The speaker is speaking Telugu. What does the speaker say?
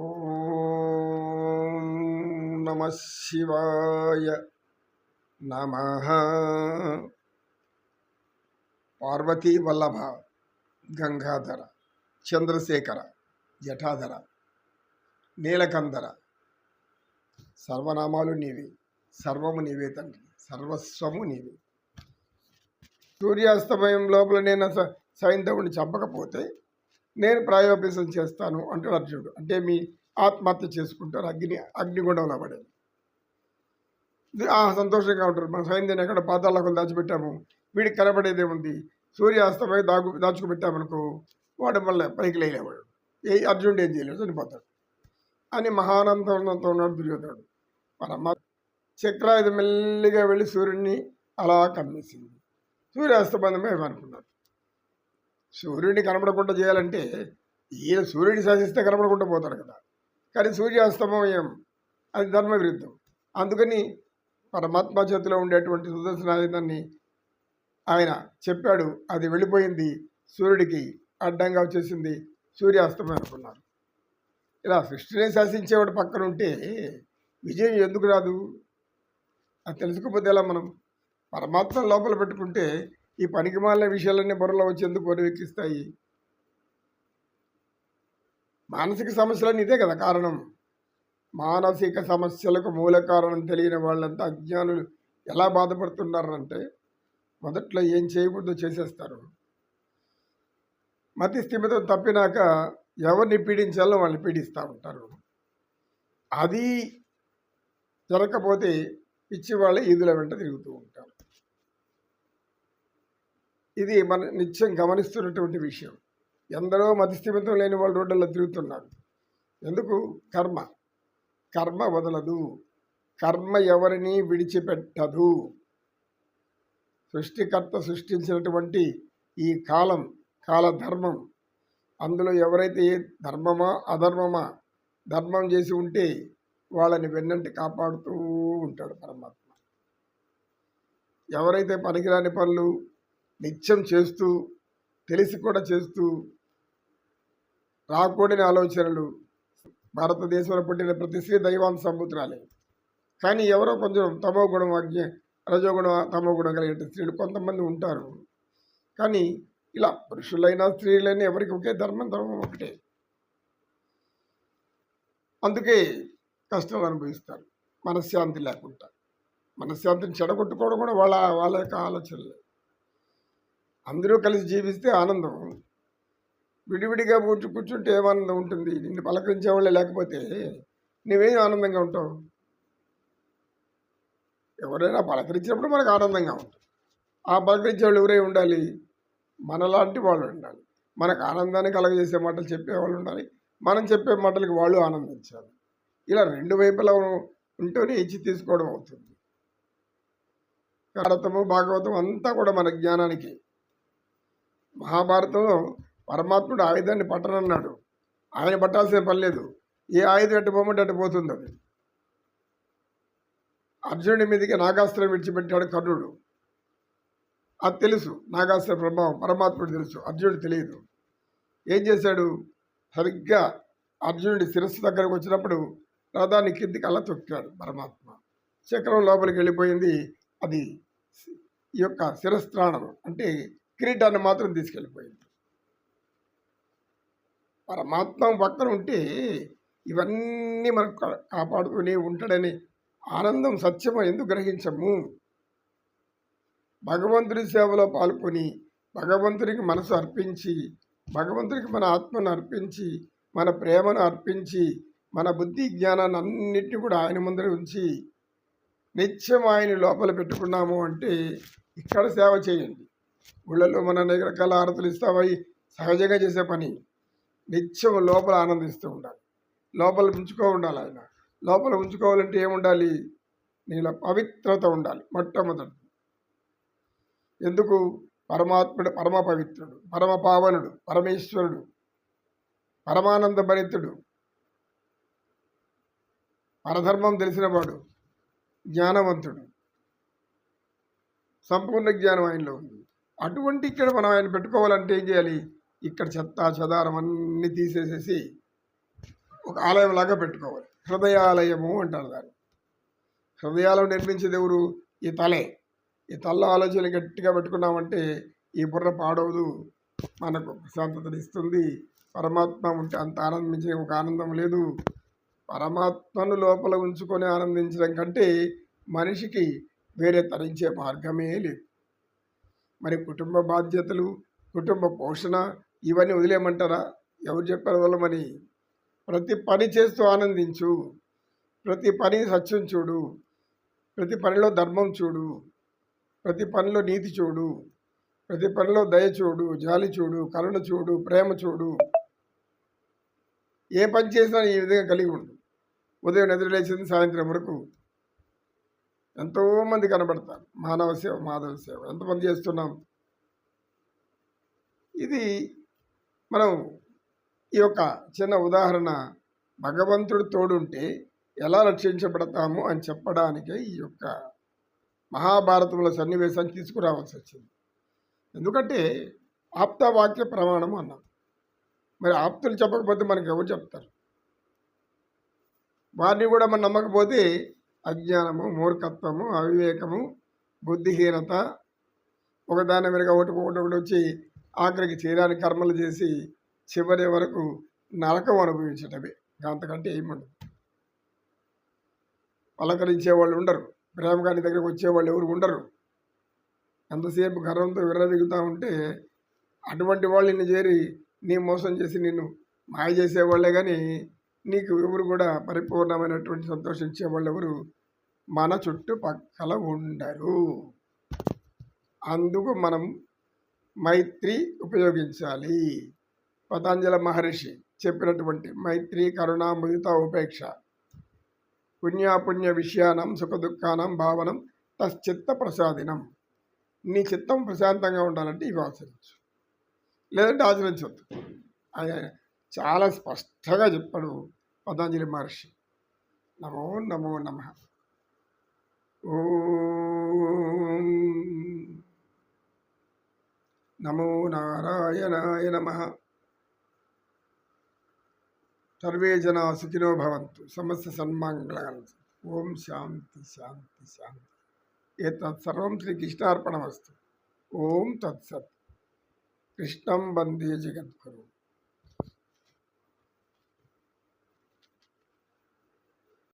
ఓం నమ శివాయ నమ పార్వతీ వల్లభ గంగాధర చంద్రశేఖర జఠాధర నీలకందర సర్వనామాలు నీవి సర్వము నీవే తండ్రి సర్వస్వము నీవి సూర్యాస్తమయం లోపల నేను స- చంపకపోతే నేను ప్రాయోపేశం చేస్తాను అంటాడు అర్జునుడు. అంటే మీ ఆత్మహత్య చేసుకుంటారు. అగ్ని అగ్నిగుండంలో పడేది. ఆ సంతోషంగా ఉంటారు. మన సైన్యాన్ని ఎక్కడ పాతాలకు దాచిపెట్టాము? వీడికి కనబడేదే ఉంది సూర్యాస్తమై దాగు దాచుకుపెట్టామనుకో వాడు మళ్ళీ పైకి లేలేవాడు ఏ అర్జునుడు ఏం చేయలేడు. చనిపోతాడు. అని మహానందంతో ఉన్నాడు దుర్యోధనుడు. పరమ చక్రాయుధం మెల్లిగా వెళ్ళి సూర్యుడిని అలా కమ్మేసింది. సూర్యాస్తబంధమే అనుకున్నాడు. సూర్యుడిని కనబడకుండా చేయాలంటే ఈయన సూర్యుడిని శాసిస్తే కనబడకుండా పోతాడు కదా. కానీ సూర్యాస్తమయం అది ధర్మ విరుద్ధం అందుకని పరమాత్మ చేతిలో ఉండేటువంటి సుదర్శనాయుధాన్ని ఆయన చెప్పాడు అది వెళ్ళిపోయింది సూర్యుడికి అడ్డంగా వచ్చేసింది సూర్యాస్తమయం అనుకున్నారు. ఇలా సృష్టిని శాసించేవాడు పక్కన ఉంటే విజయం ఎందుకు రాదు? అది తెలుసుకోకపోతే ఎలా మనం? పరమాత్మ లోపల పెట్టుకుంటే ఈ పనికిమాలిన విషయాలన్నీ బుర్రలో వచ్చి ఎందుకు పొరవెక్కిస్తాయి మానసిక సమస్యలన్నీ ఇదే కదా కారణం. మానసిక సమస్యలకు మూల కారణం తెలియని వాళ్ళంతా అజ్ఞానులు ఎలా బాధపడుతున్నారంటే మొదట్లో ఏం చేయకూడదో చేసేస్తారు. మతి స్థిమితం తప్పినాక ఎవరిని పీడించాలో వాళ్ళని పీడిస్తూ ఉంటారు. అది జరగకపోతే పిచ్చి వాళ్ళ ఈదుల వెంట తిరుగుతూ ఉంటారు. ఇది మన నిత్యం గమనిస్తున్నటువంటి విషయం. ఎందరో మతిస్థిమితం లేని వాళ్ళు రోడ్లలో తిరుగుతున్నారు. ఎందుకు? కర్మ. కర్మ వదలదు. కర్మ ఎవరిని విడిచిపెట్టదు. సృష్టికర్త సృష్టించినటువంటి ఈ కాలం కాలధర్మం. అందులో ఎవరైతే ధర్మమా అధర్మమా ధర్మం చేసి ఉంటే వాళ్ళని వెన్నంటి కాపాడుతూ ఉంటాడు పరమాత్మ. ఎవరైతే పనికిరాని పనులు నిత్యం చేస్తూ తెలిసి కూడా చేస్తూ రాకూడని ఆలోచనలు భారతదేశంలో పుట్టిన ప్రతి స్త్రీ దైవాంశ సంబుతురాలే. కానీ ఎవరో కొంచెం తమో గుణం అజ్ఞ రజోగుణం తమో గుణం కలిగిన స్త్రీలు కొంతమంది ఉంటారు. కానీ ఇలా పురుషులైనా స్త్రీలైనా ఎవరికి ఒకే ధర్మం ధర్మం ఒకటే అందుకే కష్టాలు అనుభవిస్తారు. మనశ్శాంతి లేకుండా. మనశ్శాంతిని చెడగొట్టుకోవడం కూడా వాళ్ళ వాళ్ళ యొక్క ఆలోచనలే. అందరూ కలిసి జీవిస్తే ఆనందం. విడివిడిగా కూర్చు కూర్చుంటే ఏం ఆనందం ఉంటుంది? నిన్ను పలకరించే వాళ్ళే లేకపోతే నువ్వేం ఆనందంగా ఉంటావు? ఎవరైనా పలకరించినప్పుడు మనకు ఆనందంగా ఉంటుంది. ఆ పలకరించే వాళ్ళు ఎవరై ఉండాలి? మనలాంటి వాళ్ళు ఉండాలి. మనకు ఆనందాన్ని కలగజేసే మాటలు చెప్పేవాళ్ళు ఉండాలి. మనం చెప్పే మాటలకి వాళ్ళు ఆనందించాలి. ఇలా రెండు వైపులా ఉంటూనే ఇచ్చి తీసుకోవడం అవుతుంది. భారతము భాగవతం అంతా కూడా మన జ్ఞానానికి మహాభారతంలో పరమాత్ముడు ఆయుధాన్ని పట్టనన్నాడు. ఆయన పట్టాల్సిన పని లేదు. ఏ ఆయుధం ఎట్టు పోమంటే అటు పోతుంది అది. అర్జునుడి మీదకి నాగాస్త్రం విడిచిపెట్టాడు కర్ణుడు. అది తెలుసు. నాగాస్త్ర ప్రభావం పరమాత్ముడు తెలుసు. అర్జునుడు తెలియదు. ఏం చేశాడు? సరిగ్గా అర్జునుడి శిరస్సు దగ్గరకు వచ్చినప్పుడు రథాన్ని కిందికి అలా తొక్కాడు పరమాత్మ. చక్రం లోపలికి వెళ్ళిపోయింది. అది ఈ యొక్క శిరస్త్రాణం అంటే కిరీటాన్ని మాత్రం తీసుకెళ్ళిపోయింది. పరమాత్మ పక్కన ఉంటే ఇవన్నీ మనం కా- కాపాడుతూనే ఉంటాడని ఆనందం సత్యమో ఎందుకు గ్రహించము? భగవంతుడి సేవలో పాల్గొని భగవంతుడికి మనసు అర్పించి భగవంతుడికి మన ఆత్మను అర్పించి మన ప్రేమను అర్పించి మన బుద్ధి జ్ఞానాన్ని అన్నిటిని కూడా ఆయన ముందర ఉంచి నిత్యం ఆయన లోపల పెట్టుకున్నాము అంటే ఇక్కడ సేవ చేయండి. ఊళ్ళలో మన అనేక రకాల ఆరతులు ఇస్తామని సహజంగా చేసే పని. నిత్యం లోపల ఆనందిస్తూ ఉండాలి. లోపల ఉంచుకో ఉండాలి ఆయన. లోపల ఉంచుకోవాలంటే ఏముండాలి? నీలో పవిత్రత ఉండాలి మొట్టమొదటి. ఎందుకు? పరమాత్ముడు పరమ పవిత్రుడు పరమ పావనుడు పరమేశ్వరుడు పరమానంద భరితుడు పరధర్మం తెలిసినవాడు జ్ఞానవంతుడు. సంపూర్ణ జ్ఞానం ఆయనలో ఉంది. అటువంటి ఇక్కడ మనం ఆయన పెట్టుకోవాలంటే ఏం చేయాలి? ఇక్కడ చెత్త చెదారం అన్నీ తీసేసేసి ఒక ఆలయంలాగా పెట్టుకోవాలి. హృదయాలయము అంటారు దాన్ని. హృదయాలయం నిర్మించేది ఎవరు? ఈ తలే. ఈ తల్ల ఆలోచన గట్టిగా పెట్టుకున్నామంటే ఈ బుర్ర పాడవదు. మనకు ప్రశాంతతను ఇస్తుంది. పరమాత్మ ఉంటే అంత ఆనందించే ఒక ఆనందం లేదు. పరమాత్మను లోపల ఉంచుకొని ఆనందించడం కంటే మనిషికి వేరే తరించే మార్గమే లేదు. మరి కుటుంబ బాధ్యతలు కుటుంబ పోషణ ఇవన్నీ వదిలేయమంటారా? ఎవరు చెప్పారు వదలమని ప్రతి పని చేస్తూ ఆనందించు. ప్రతి పని సత్యం చూడు. ప్రతి పనిలో ధర్మం చూడు. ప్రతి పనిలో నీతి చూడు. ప్రతి పనిలో దయ చూడు. జాలి చూడు. కరుణ చూడు. ప్రేమ చూడు. ఏ పని చేసినా ఈ విధంగా కలిగి ఉండు. ఉదయం నిద్ర లేచింది సాయంత్రం వరకు ఎంతోమంది కనబడతారు. మానవ సేవ మాధవ సేవ. ఎంతమంది చేస్తున్నాం? ఇది మనం ఈ యొక్క చిన్న ఉదాహరణ భగవంతుడు తోడుంటే ఎలా రక్షించబడతాము అని చెప్పడానికే ఈ యొక్క మహాభారతంలో సన్నివేశాన్ని తీసుకురావాల్సి వచ్చింది. ఎందుకంటే ఆప్తవాక్య ప్రమాణం అన్నాం మరి ఆప్తులు చెప్పకపోతే మనకి ఎవరు చెప్తారు? వారిని కూడా మనం నమ్మకపోతే అజ్ఞానము మూర్ఖత్వము అవివేకము బుద్ధిహీనత ఒకదాని వెనుక ఒకటి ఒకటి ఒకటి వచ్చి ఆఖరికి చేయడానికి కర్మలు చేసి చివరి వరకు నరకం అనుభవించటమే. అంతకంటే ఏముండదు పలకరించే వాళ్ళు ఉండరు. ప్రేమగాని దగ్గరకు వచ్చేవాళ్ళు ఎవరు ఉండరు. ఎంతసేపు గర్వంతో విర్రదిగుతూ ఉంటే అటువంటి వాళ్ళు నిన్ను చేరి నీ మోసం చేసి నిన్ను మాయ చేసేవాళ్ళే కానీ నీకు ఎవరు కూడా పరిపూర్ణమైనటువంటి సంతోషించే వాళ్ళు ఎవరు మన చుట్టుపక్కల ఉండరు. అందుకు మనం మైత్రి ఉపయోగించాలి. పతాంజలి మహర్షి చెప్పినటువంటి మైత్రి కరుణ ముదిత ఉపేక్ష. పుణ్యాపుణ్య విషయానం సుఖ దుఃఖానం భావనం తశ్చిత్త ప్రసాదినం. నీ చిత్తం ప్రశాంతంగా ఉండాలంటే ఇవి ఆచరించు. లేదంటే ఆచరించవద్దు చాలా స్పష్టంగా చెప్పాడు పతంజలి మహర్షి. నమో నమో నమ. ఓం నమో నారాయణాయ నమ. సర్వే జనా సుఖినో భవంతు. సమస్త సన్మంగళం ఓం శాంతి శాంతి శాంతి. ఏతత్ సర్వం శ్రీకృష్ణార్పణమస్తు ఓం తత్సత్. కృష్ణం వందే జగద్గురు.